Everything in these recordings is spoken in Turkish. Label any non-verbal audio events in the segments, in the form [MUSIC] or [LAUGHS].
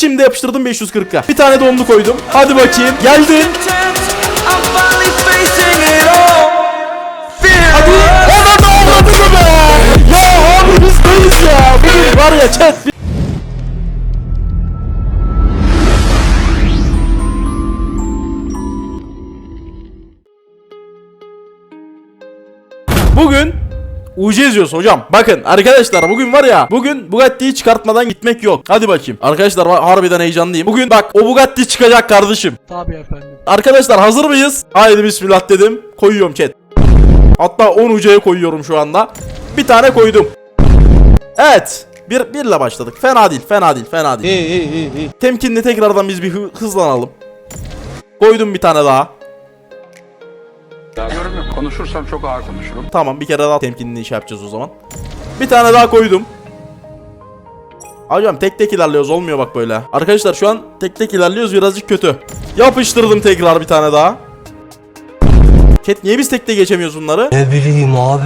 Şimdi yapıştırdım 540'a. Bir tane de koydum. Hadi bakayım. Geldin. Hadi. Ona olmadı be. Ya abi biz neyiz ya? Bugün var ya chat. Bugün UC yazıyoruz hocam. Bakın arkadaşlar bugün var ya bugün Bugatti'yi çıkartmadan gitmek yok. Hadi bakayım. Arkadaşlar harbiden heyecanlıyım. Bugün bak o Bugatti çıkacak kardeşim. Tabii efendim. Arkadaşlar hazır mıyız? Haydi bismillah dedim. Koyuyorum chat. Hatta 10 ucaya koyuyorum şu anda. Bir tane koydum. Evet. Bir, birle başladık. Fena değil, fena değil, fena değil. Temkinli tekrardan biz bir hı- hızlanalım. Koydum bir tane daha. Konuşursam çok ağır konuşurum. Tamam bir kere daha temkinli iş yapacağız o zaman. Bir tane daha koydum. Hocam tek tek ilerliyoruz olmuyor bak böyle. Arkadaşlar şu an tek tek ilerliyoruz birazcık kötü. Yapıştırdım tekrar bir tane daha. Cat niye biz tek tek geçemiyoruz bunları? Ne bileyim abi.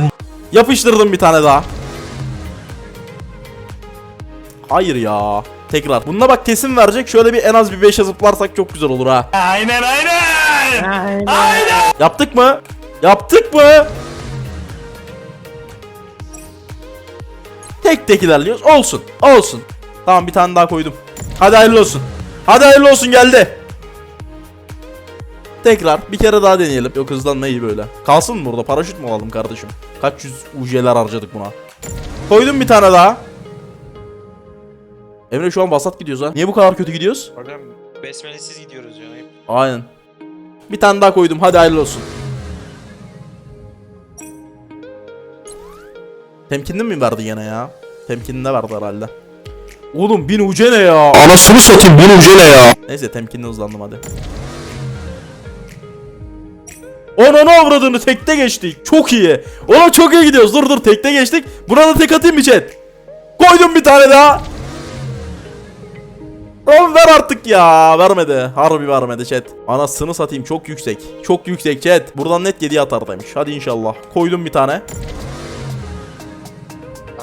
Yapıştırdım bir tane daha. Hayır ya. Tekrar. Bunda bak kesin verecek. Şöyle bir en az bir 5'e zıplarsak çok güzel olur ha. Aynen aynen. Aynen. Yaptık mı? Yaptık mı? Tek tek ilerliyoruz. Olsun. Olsun. Tamam bir tane daha koydum. Hadi hayırlı olsun. Hadi hayırlı olsun geldi. Tekrar bir kere daha deneyelim. Yok hızlanma iyi böyle. Kalsın mı burada? Paraşüt mü alalım kardeşim? Kaç yüz UC'ler harcadık buna. Koydum bir tane daha. Emre şu an vasat gidiyoruz ha. Niye bu kadar kötü gidiyoruz? Hocam besmelesiz gidiyoruz ya. Aynen. Bir tane daha koydum. Hadi hayırlı olsun. Temkinli mi verdi gene ya? Temkinli verdi herhalde. Oğlum bin uce ne ya? Anasını satayım bin uce ne ya? Neyse temkinli hızlandım hadi. Ona ne avradını tekte geçtik. Çok iyi. Ona çok iyi gidiyoruz. Dur dur tekte geçtik. Buna da tek atayım mı chat? Koydum bir tane daha. Oğlum ver artık ya. Vermedi. Harbi vermedi chat. Anasını satayım çok yüksek. Çok yüksek chat. Buradan net 7 atar demiş. Hadi inşallah. Koydum bir tane.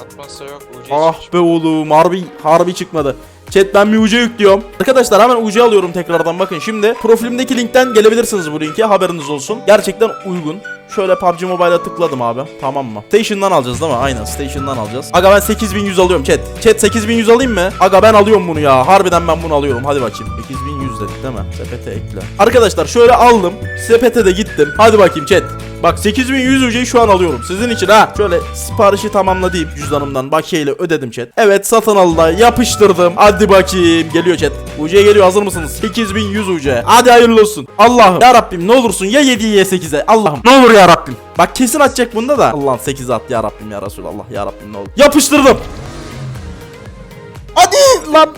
Atmazsa yok. UC Ah be oğlum harbi harbi çıkmadı. Chat ben bir UC yüklüyorum. Arkadaşlar hemen UC alıyorum tekrardan bakın şimdi. Profilimdeki linkten gelebilirsiniz bu linke haberiniz olsun. Gerçekten uygun. Şöyle PUBG Mobile'a tıkladım abi. Tamam mı? Station'dan alacağız değil mi? Aynen Station'dan alacağız. Aga ben 8100 alıyorum chat. Chat 8100 alayım mı? Aga ben alıyorum bunu ya. Harbiden ben bunu alıyorum. Hadi bakayım. 8100 dedik değil mi? Sepete ekle. Arkadaşlar şöyle aldım. Sepete de gittim. Hadi bakayım chat. Bak 8100 UC'yi şu an alıyorum. Sizin için ha. Şöyle siparişi tamamla deyip cüzdanımdan bakiyeyle ödedim chat. Evet satın aldı. Yapıştırdım. Hadi bakayım. Geliyor chat. UC geliyor. Hazır mısınız? 8100 UC. Hadi hayırlı olsun. Allah'ım. Ya Rabbim ne olursun ya 7'ye ya 8'e. Allah'ım. Ne olur ya Rabbim. Bak kesin atacak bunda da. Allah'ım 8'e at ya Rabbim ya Resulallah. Ya Rabbim ne olur. Yapıştırdım. Hadi lan.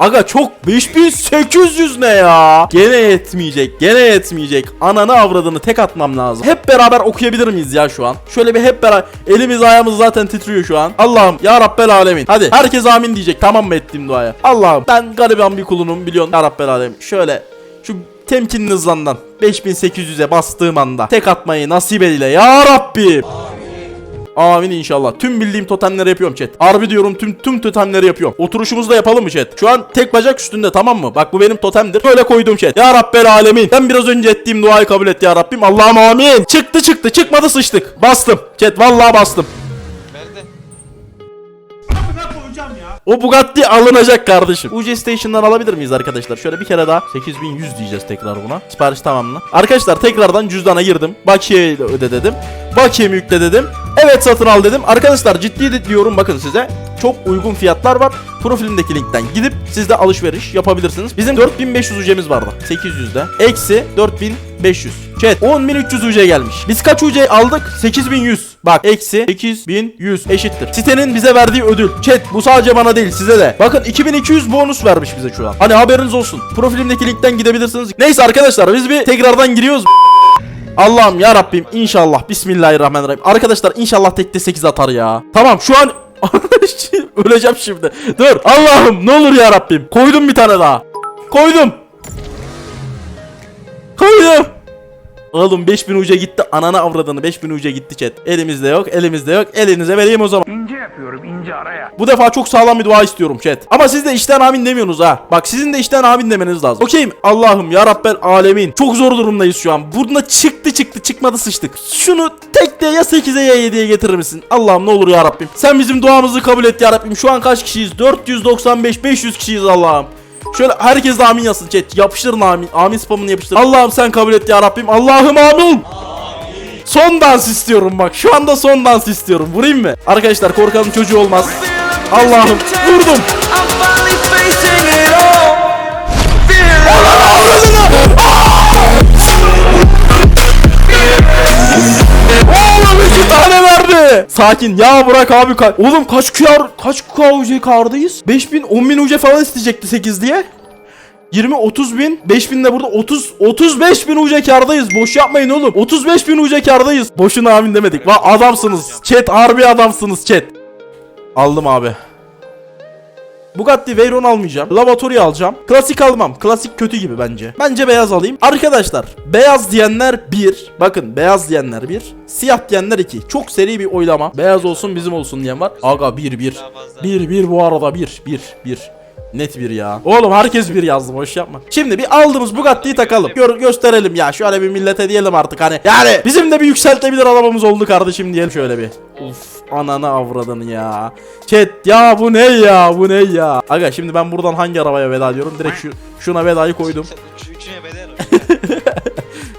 Aga çok 5800 ne ya? Gene yetmeyecek. Gene yetmeyecek. Ananı avradını tek atmam lazım. Hep beraber okuyabilir miyiz ya şu an? Şöyle bir hep beraber elimiz ayağımız zaten titriyor şu an. Allah'ım ya Rabbel alemin. Hadi herkes amin diyecek. Tamam mı ettiğim duaya? Allah'ım ben gariban bir kulunum biliyorsun. Ya Rabbel alemin. Şöyle şu temkinli hızlandan 5800'e bastığım anda tek atmayı nasip eyle ya Rabbim. Amin inşallah. Tüm bildiğim totemleri yapıyorum chat. Harbi diyorum tüm tüm totemleri yapıyorum. Oturuşumuzu da yapalım mı chat? Şu an tek bacak üstünde tamam mı? Bak bu benim totemdir. Böyle koydum chat. Ya Rabbel alemin. Ben biraz önce ettiğim duayı kabul et ya Rabbim. Allah'ım amin. Çıktı çıktı çıkmadı sıçtık. Bastım. Chat vallahi bastım. O Bugatti alınacak kardeşim. UC Station'dan alabilir miyiz arkadaşlar? Şöyle bir kere daha 8100 diyeceğiz tekrar buna. Sipariş tamamla. Arkadaşlar tekrardan cüzdana girdim. Bakiye öde dedim. Bakiyemi yükle dedim. Evet satın al dedim. Arkadaşlar ciddi diyorum bakın size. Çok uygun fiyatlar var. Profilimdeki linkten gidip siz de alışveriş yapabilirsiniz. Bizim 4500 UC'miz vardı. 800'de. Eksi 4500. Chat 10300 UC gelmiş. Biz kaç UC aldık? 8100. Bak eksi 8100 eşittir. Sitenin bize verdiği ödül. Chat bu sadece bana değil size de. Bakın 2200 bonus vermiş bize şu an. Hani haberiniz olsun. Profilimdeki linkten gidebilirsiniz. Neyse arkadaşlar biz bir tekrardan giriyoruz. Allah'ım ya Rabbim inşallah Bismillahirrahmanirrahim. Arkadaşlar inşallah tekte 8 atar ya. Tamam şu an [LAUGHS] öleceğim şimdi. Dur Allah'ım ne olur ya Rabbim. Koydum bir tane daha. Koydum. Koydum. Oğlum 5000 uca gitti. Anana avradını 5000 uca gitti chat. Elimizde yok, elimizde yok. Elinize vereyim o zaman. İnce yapıyorum ince ara ya. Bu defa çok sağlam bir dua istiyorum chat. Ama siz de işten amin demiyorsunuz ha. Bak sizin de işten amin demeniz lazım. Okeyim. Allah'ım ya Rabbel alemin. Çok zor durumdayız şu an. Bunda çıktı çıktı çıkmadı sıçtık. Şunu tek de ya 8'e ya 7'ye getirir misin? Allah'ım ne olur ya Rabbim. Sen bizim duamızı kabul et ya Rabbim. Şu an kaç kişiyiz? 495 500 kişiyiz Allah'ım. Şöyle herkes de amin yazsın chat. Yapıştırın amin. Amin spamını yapıştır. Allah'ım sen kabul et ya Rabbim. Allah'ım amin. Son dans istiyorum bak. Şu anda son dans istiyorum. Vurayım mı? Arkadaşlar korkanın çocuğu olmaz. Allah'ım vurdum. Oğlum iki tane verdi. Sakin ya bırak abi. Ka Oğlum kaç QR kaç KUC kardayız? 5000 10000 UC falan isteyecekti 8 diye. 20 30 bin 5000 de burada 30 35 bin UC kardayız boş yapmayın oğlum 35 bin UC kardayız boşuna amin demedik Va adamsınız chat harbi adamsınız chat aldım abi Bugatti Veyron almayacağım. Lavatory alacağım. Klasik almam. Klasik kötü gibi bence. Bence beyaz alayım. Arkadaşlar beyaz diyenler 1. Bakın beyaz diyenler 1. Siyah diyenler 2. Çok seri bir oylama. Beyaz olsun bizim olsun diyen var. Aga 1 1. Daha fazla. 1 1 bu arada 1 1 1. Net bir ya. Oğlum herkes bir yazdı boş yapma. Şimdi bir aldığımız Bugatti'yi takalım. Gör, gösterelim ya. Şöyle bir millete diyelim artık hani. Yani bizim de bir yükseltebilir arabamız oldu kardeşim diyelim şöyle bir. Uf ananı avradını ya. Chat ya bu ne ya bu ne ya. Aga şimdi ben buradan hangi arabaya veda ediyorum? Direkt şu, şuna vedayı koydum. [LAUGHS]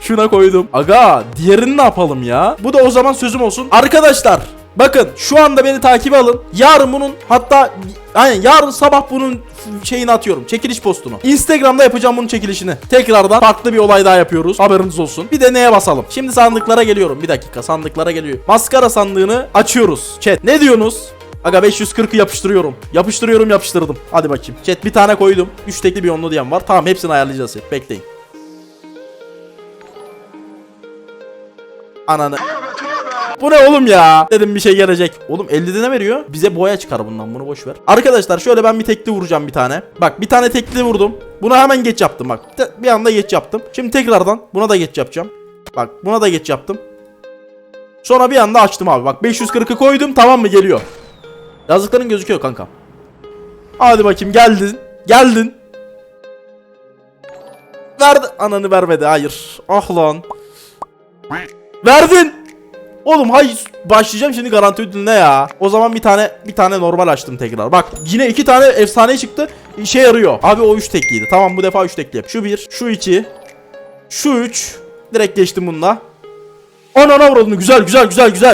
Şuna koydum. Aga diğerini ne yapalım ya? Bu da o zaman sözüm olsun. Arkadaşlar bakın şu anda beni takibe alın. Yarın bunun hatta aynen yarın sabah bunun şeyini atıyorum. Çekiliş postunu. Instagram'da yapacağım bunun çekilişini. Tekrardan farklı bir olay daha yapıyoruz. Haberiniz olsun. Bir de neye basalım? Şimdi sandıklara geliyorum. Bir dakika sandıklara geliyor. Maskara sandığını açıyoruz. Chat ne diyorsunuz? Aga 540'ı yapıştırıyorum. Yapıştırıyorum yapıştırdım. Hadi bakayım. Chat bir tane koydum. 3 tekli bir onlu diyen var. Tamam hepsini ayarlayacağız. Bekleyin. Ananı. Bu ne oğlum ya? Dedim bir şey gelecek. Oğlum 50'de ne veriyor? Bize boya çıkar bundan bunu boş ver. Arkadaşlar şöyle ben bir tekli vuracağım bir tane. Bak bir tane tekli vurdum. Buna hemen geç yaptım bak. Bir anda geç yaptım. Şimdi tekrardan buna da geç yapacağım. Bak buna da geç yaptım. Sonra bir anda açtım abi. Bak 540'ı koydum tamam mı geliyor. Yazdıkların gözüküyor kanka. Hadi bakayım geldin. Geldin. Verdi. Ananı vermedi hayır. Ah lan. Verdin. Oğlum hay başlayacağım şimdi garanti ödülüne ya. O zaman bir tane bir tane normal açtım tekrar. Bak yine iki tane efsane çıktı. İşe yarıyor. Abi o 3 tekliydi. Tamam bu defa 3 tekli yap. Şu 1, şu 2, şu 3. Direkt geçtim bununla. Anana vuralım. Güzel güzel güzel güzel.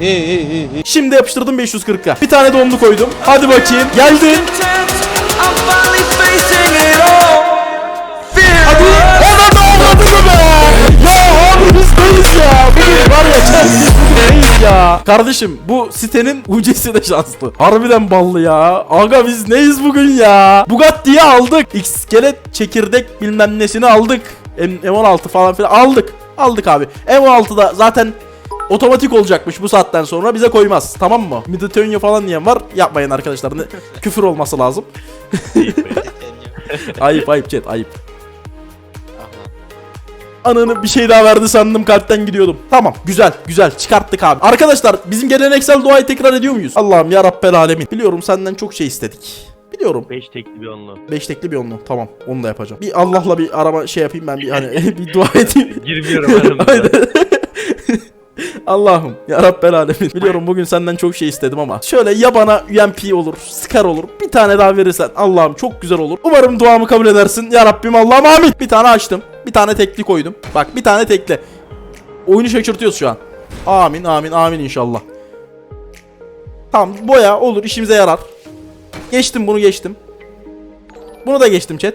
Şimdi yapıştırdım 540'a. Bir tane de onlu koydum. Hadi bakayım. Geldin. Var ya ya? Kardeşim bu sitenin UC'si de şanslı. Harbiden ballı ya. Aga biz neyiz bugün ya? Bugatti'yi aldık. İskelet çekirdek bilmem nesini aldık. M- M16 falan filan aldık. Aldık abi. M16'da zaten otomatik olacakmış bu saatten sonra bize koymaz. Tamam mı? Miditonya falan diyen var. Yapmayın arkadaşlar. Küfür olması lazım. ayıp ayıp [LAUGHS] chat ayıp. Ananı bir şey daha verdi sandım kalpten gidiyordum. Tamam güzel güzel çıkarttık abi. Arkadaşlar bizim geleneksel duayı tekrar ediyor muyuz? Allah'ım ya Rabbel alemin. Biliyorum senden çok şey istedik. Biliyorum. 5 tekli bir onlu. 5 tekli bir onlu. Tamam onu da yapacağım. Bir Allah'la bir araba şey yapayım ben bir hani [LAUGHS] bir dua edeyim. Girmiyorum aramıza. [LAUGHS] [LAUGHS] Allah'ım ya Rabbel alemin. Biliyorum bugün senden çok şey istedim ama şöyle ya bana UMP olur, Scar olur. Bir tane daha verirsen Allah'ım çok güzel olur. Umarım duamı kabul edersin. Ya Rabbim Allah'ım amin. Bir tane açtım. Bir tane tekli koydum. Bak bir tane tekli. Oyunu şaşırtıyoruz şu an. Amin amin amin inşallah. Tamam boya olur işimize yarar. Geçtim bunu geçtim. Bunu da geçtim chat.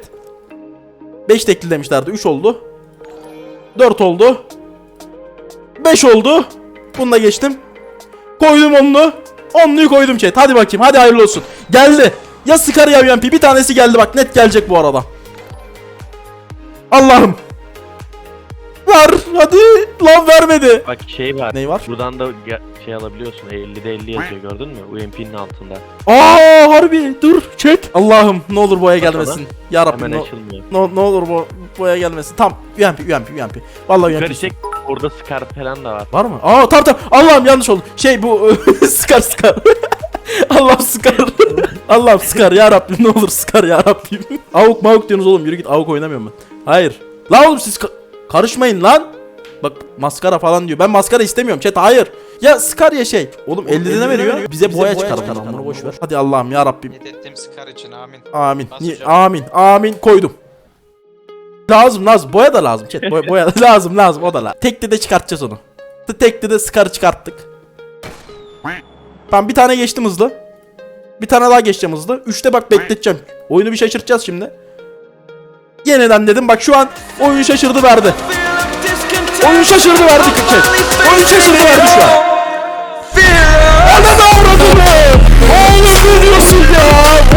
5 tekli demişlerdi 3 oldu. 4 oldu. 5 oldu. Bunu da geçtim. Koydum onlu. Onluyu koydum chat. Hadi bakayım. Hadi hayırlı olsun. Geldi. Ya Scar ya UMP. Bir tanesi geldi bak. Net gelecek bu arada. Allah'ım. Hadi. Lan vermedi. Bak şey var. Ney var? Buradan da şey alabiliyorsun. 50'de 50 yazıyor gördün mü? UMP'nin altında. Aa harbi. Dur. Çek. Allah'ım ne olur boya Bakalım. gelmesin. Ya Rabbim Hemen ne, açılmıyor. ne, ne olur bu boya gelmesin. Tam. UMP UMP UMP. Vallahi UMP. Yukarı çek. Orada Scar falan da var. Var mı? Aa tamam tamam. Allah'ım yanlış oldu. Şey bu [LAUGHS] Scar Scar. Allah sıkar. Allah sıkar [LAUGHS] ya Rabbim ne olur sıkar ya Rabbim. [LAUGHS] avuk mavuk diyorsunuz oğlum yürü git avuk oynamıyorum ben. Hayır. La oğlum siz ka- karışmayın lan. Bak maskara falan diyor. Ben maskara istemiyorum chat hayır. Ya sıkar ya şey. Oğlum 50 ne veriyor? Bize, boya çıkar tamam bunu boş ver. Hadi Allah'ım ya Rabbim. Niyet skar için amin. Amin. Hocam? amin. Amin koydum. Lazım lazım. Boya da lazım. Chat. Boya, boya [LAUGHS] lazım lazım o da lazım. Tekli de çıkartacağız onu. Tekli de skarı çıkarttık. Tamam bir tane geçtim hızlı. Bir tane daha geçeceğim hızlı. Üçte bak bekleteceğim. Oyunu bir şaşırtacağız şimdi. Yeniden dedim bak şu an oyun şaşırdı verdi. Oyun şaşırdı verdi chat. Oyun şaşırdı verdi şu an. Ananı avradını! Oğlum ne diyorsun ya?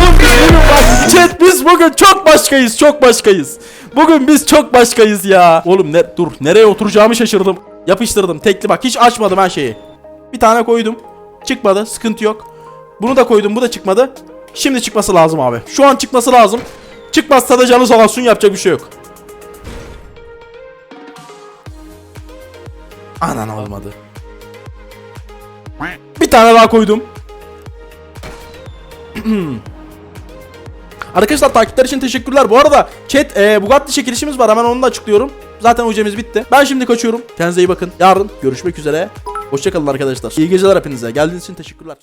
Oğlum biz bugün bak chat biz bugün çok başkayız çok başkayız. Bugün biz çok başkayız ya. Oğlum ne dur nereye oturacağımı şaşırdım. Yapıştırdım tekli bak hiç açmadım her şeyi. Bir tane koydum. Çıkmadı sıkıntı yok. Bunu da koydum bu da çıkmadı. Şimdi çıkması lazım abi. Şu an çıkması lazım. Çıkmazsa da canı sağ olsun yapacak bir şey yok. Anan olmadı. Bir tane daha koydum. [CLEARS THROAT] Arkadaşlar takipler için teşekkürler. Bu arada chat e, Bugatti çekilişimiz var. Hemen onu da açıklıyorum. Zaten hocamız bitti. Ben şimdi kaçıyorum. Kendinize iyi bakın. Yarın görüşmek üzere. Hoşçakalın arkadaşlar. İyi geceler hepinize. Geldiğiniz için teşekkürler.